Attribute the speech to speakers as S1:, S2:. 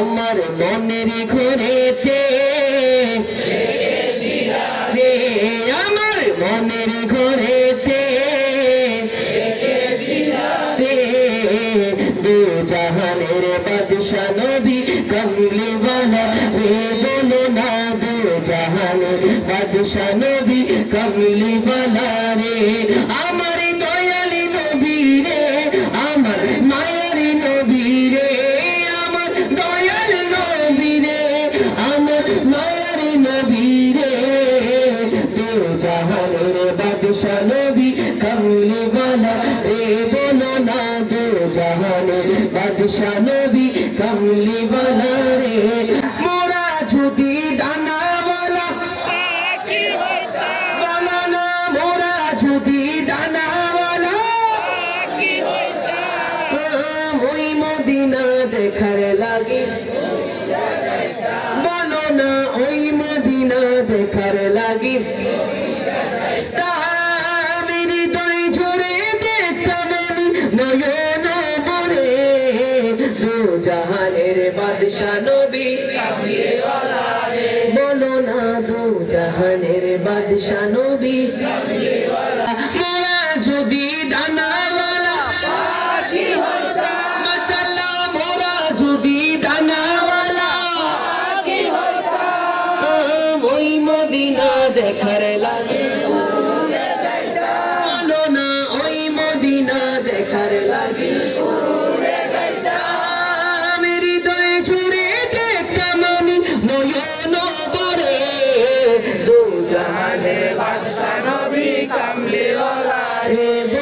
S1: আমার মনের ঘরেতে। রে আমার মনের ঘরেতে। রে দু জাহানের বাদশা নবী কমলিওয়ালা রে বলো না দু জাহানের বাদশা নবী কমলিওয়ালা রে। জাহানের বাদশা নবী কমলিওয়ালা রে। মোরা যদি ডানাওয়ালা বলো না মোরা যদি ডানাওয়ালা ওই মদিনা দেখার লাগে। বলো না, ওই মদিনা দেখার লাগে। তামির জাহানের বাদশা নবী বলো না দু জাহানের বাদশা নবী মোরা যদি ডানাওয়ালা মাশাআল্লাহ মোরা যদি ডানাওয়ালা ওই মদিনা দেখার লাগে। দু জাহানের
S2: বাদশাহ নবী কামলিওয়ালা।
S1: রে